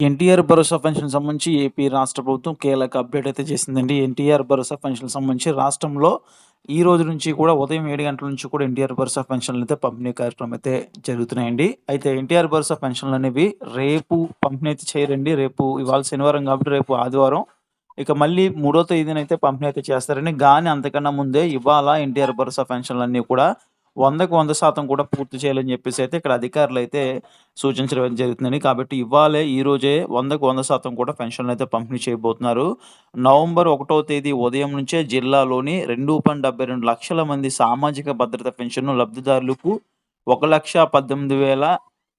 ఎన్టీఆర్ భరోసా pension సంబంధించి AP రాష్ట్ర ప్రభుత్వం కీలక అప్డేట్ అయితే చేసిందండి. ఎన్టీఆర్ భరోసా పెన్షన్ సంబంధించి రాష్ట్రంలో ఈ రోజు నుంచి కూడా ఉదయం ఏడు గంటల నుంచి కూడా ఎన్టీఆర్ భరోసా పెన్షన్‌లయితే పంపిణీ కార్యక్రమం అయితే జరుగుతున్నాయండి. అయితే ఎన్టీఆర్ భరోసా పెన్షన్లు అనేవి రేపు పంపిణీ అయితే చేయరండి. రేపు ఇవాళ శనివారం కాబట్టి రేపు ఆదివారం. ఇక మళ్ళీ మూడో తేదీనైతే పంపిణీ అయితే చేస్తారని కానీ అంతకన్నా ముందే ఇవాళ ఎన్టీఆర్ భరోసా పెన్షన్‌లన్నీ కూడా 100కి 100% కూడా పూర్తి చేయాలని చెప్పేసి అయితే ఇక్కడ అధికారులు అయితే సూచించడం అయితే జరుగుతుందండి. కాబట్టి ఇవాళే ఈరోజే 100కి 100% కూడా పెన్షన్లు అయితే పంపిణీ చేయబోతున్నారు. నవంబర్ ఒకటో తేదీ ఉదయం నుంచే జిల్లాలోని 2.72 లక్షల మంది సామాజిక భద్రత పెన్షన్ లబ్ధిదారులకు ఒక లక్షా పద్దెనిమిది వేల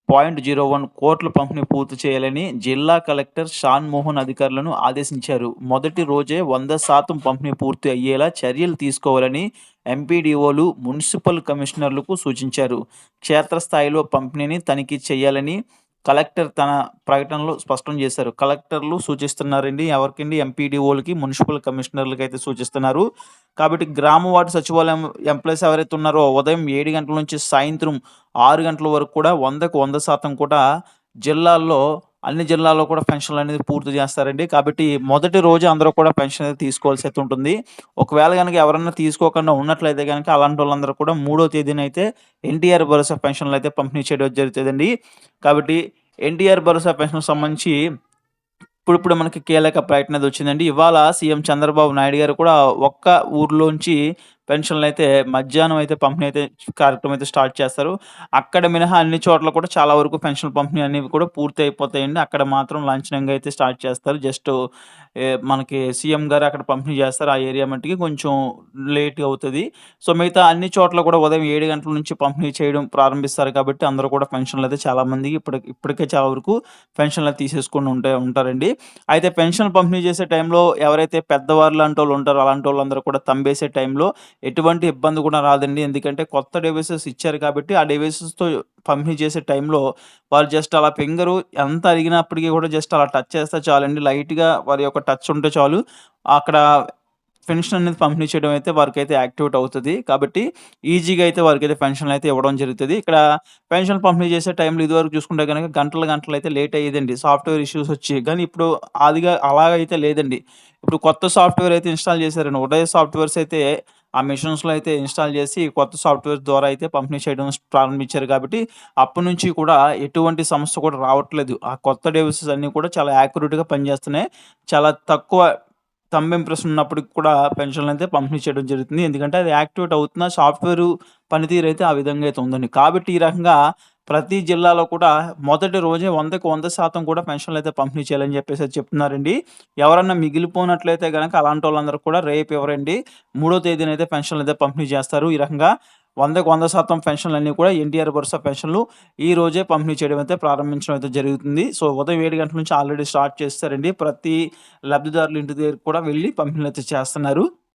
పాయింట్ జీరో వన్ కోట్ల పంపిణీ పూర్తి చేయాలని జిల్లా కలెక్టర్ షాన్ మోహన్ అధికారులను ఆదేశించారు. మొదటి రోజే 100% పంపిణీ పూర్తి అయ్యేలా చర్యలు తీసుకోవాలని ఎంపీడీఓలు, మున్సిపల్ కమిషనర్లకు సూచించారు. క్షేత్రస్థాయిలో పంపిణీని తనిఖీ చేయాలని కలెక్టర్ తన ప్రకటనలో స్పష్టం చేశారు. కలెక్టర్లు సూచిస్తున్నారండి. ఎవరికండి? ఎంపీడీఓలకి, మున్సిపల్ కమిషనర్లకైతే సూచిస్తున్నారు. కాబట్టి గ్రామ వార్డు సచివాలయం ఎంప్లాయీస్ ఎవరైతే ఉన్నారో ఉదయం ఏడు గంటల నుంచి సాయంత్రం ఆరు గంటల వరకు కూడా 100కి 100% కూడా జిల్లాల్లో అన్ని జిల్లాల్లో కూడా పెన్షన్‌లనేది పూర్తి చేస్తారండి. కాబట్టి మొదటి రోజు అందరూ కూడా పెన్షన్ అనేది తీసుకోవాల్సి అయితే ఉంటుంది. ఒకవేళ కనుక ఎవరన్నా తీసుకోకుండా ఉన్నట్లయితే కనుక అలాంటి వాళ్ళందరూ కూడా మూడో తేదీనైతే ఎన్టీఆర్ భరోసా పెన్షన్లు అయితే పంపిణీ చేయడం జరుగుతుందండి కాబట్టి ఎన్టీఆర్ భరోసా పెన్షన్ సంబంధించి ఇప్పుడు మనకి కీలక ప్రకటన అనేది వచ్చిందండి. ఇవాళ సీఎం చంద్రబాబు నాయుడు గారు కూడా ఒక్క ఊర్లోంచి పెన్షన్లు అయితే మధ్యాహ్నం అయితే పంపిణీ అయితే కార్యక్రమం అయితే స్టార్ట్ చేస్తారు. అక్కడ మినహా అన్ని చోట్ల కూడా చాలా వరకు పెన్షన్ పంపిణీ అనేవి కూడా పూర్తి అయిపోతాయండి. అక్కడ మాత్రం లాంఛనంగా అయితే స్టార్ట్ చేస్తారు. జస్ట్ మనకి సీఎం గారు అక్కడ పంపిణీ చేస్తారు. ఆ ఏరియా మట్టికి కొంచెం లేట్‌గా అవుతుంది సో, మిగతా అన్ని చోట్ల కూడా ఉదయం ఏడు గంటల నుంచి పంపిణీ చేయడం ప్రారంభిస్తారు కాబట్టి అందరూ కూడా పెన్షన్లు అయితే చాలామందికి ఇప్పటి ఇప్పటికే చాలా వరకు పెన్షన్‌లు తీసేసుకొని ఉంటే ఉంటారండి. అయితే పెన్షన్ పంపిణీ చేసే టైంలో ఎవరైతే పెద్దవారు వాళ్ళు ఉంటారో అలాంటి వాళ్ళందరూ కూడా తంబేసే టైంలో ఎటువంటి ఇబ్బంది కూడా రాదండి. ఎందుకంటే కొత్త డివైసెస్ ఇచ్చారు కాబట్టి ఆ డివైసెస్‌తో పంపిణీ చేసే టైంలో వాళ్ళు జస్ట్ అలా ఫింగరు ఎంత అరిగినప్పటికీ కూడా జస్ట్ అలా టచ్ చేస్తే చాలండి. లైట్‌గా వారి యొక్క టచ్ ఉంటే చాలు. అక్కడ పెన్షన్ అనేది పంపిణీ చేయడం అయితే వారికి అయితే యాక్టివేట్ అవుతుంది కాబట్టి ఈజీగా అయితే వారికి అయితే పెన్షన్లు అయితే ఇవ్వడం జరుగుతుంది ఇక్కడ పెన్షన్ పంపిణీ చేసే టైంలో ఇదివరకు చూసుకుంటే గనక గంటలు గంటలయితే లేట్ అయ్యేదండి. సాఫ్ట్‌వేర్ ఇష్యూస్ వచ్చి. కానీ ఇప్పుడు అదిగా అలాగైతే లేదండి. ఇప్పుడు కొత్త సాఫ్ట్‌వేర్ అయితే ఇన్‌స్టాల్ చేశారండి. ఉదయ సాఫ్ట్‌వేర్స్ అయితే ఆ మిషన్స్లో అయితే ఇన్‌స్టాల్ చేసి కొత్త సాఫ్ట్‌వేర్ ద్వారా అయితే పంపిణీ చేయడం ప్రారంభించారు కాబట్టి అప్పటి నుంచి కూడా ఎటువంటి సమస్య కూడా రావట్లేదు. ఆ కొత్త డివైసెస్ అన్నీ కూడా చాలా యాక్యురేట్‌గా పనిచేస్తున్నాయి. చాలా తక్కువ థంబ్ ఇంప్రెస్ ఉన్నప్పటికి కూడా పెన్షన్లు అయితే పంపిణీ చేయడం జరుగుతుంది. ఎందుకంటే అది యాక్టివేట్ అవుతున్న సాఫ్ట్వేర్ పనితీరు అయితే ఆ విధంగా అయితే ఉందండి. కాబట్టి ఈ రకంగా ప్రతి జిల్లాలో కూడా మొదటి రోజే 100కి 100% కూడా పెన్షన్లు అయితే పంపిణీ చేయాలని చెప్పేసి చెప్తున్నారండి. ఎవరన్నా మిగిలిపోయినట్లయితే గనుక అలాంటి వాళ్ళందరూ కూడా రేపు ఎవరండి మూడో తేదీనైతే పెన్షన్‌లయితే పంపిణీ చేస్తారు. ఈ రకంగా 100కి 100% పెన్షన్‌లన్నీ కూడా ఎన్టీఆర్ భరోసా పెన్షన్‌లు ఈ రోజే పంపిణీ చేయడం అయితే ప్రారంభించడం అయితే జరుగుతుంది. సో, ఉదయం ఏడు గంటల నుంచి ఆల్రెడీ స్టార్ట్ చేస్తారండి ప్రతి లబ్ధిదారుల ఇంటి దగ్గరికి కూడా వెళ్ళి పంపిణీలు అయితే చేస్తున్నారు.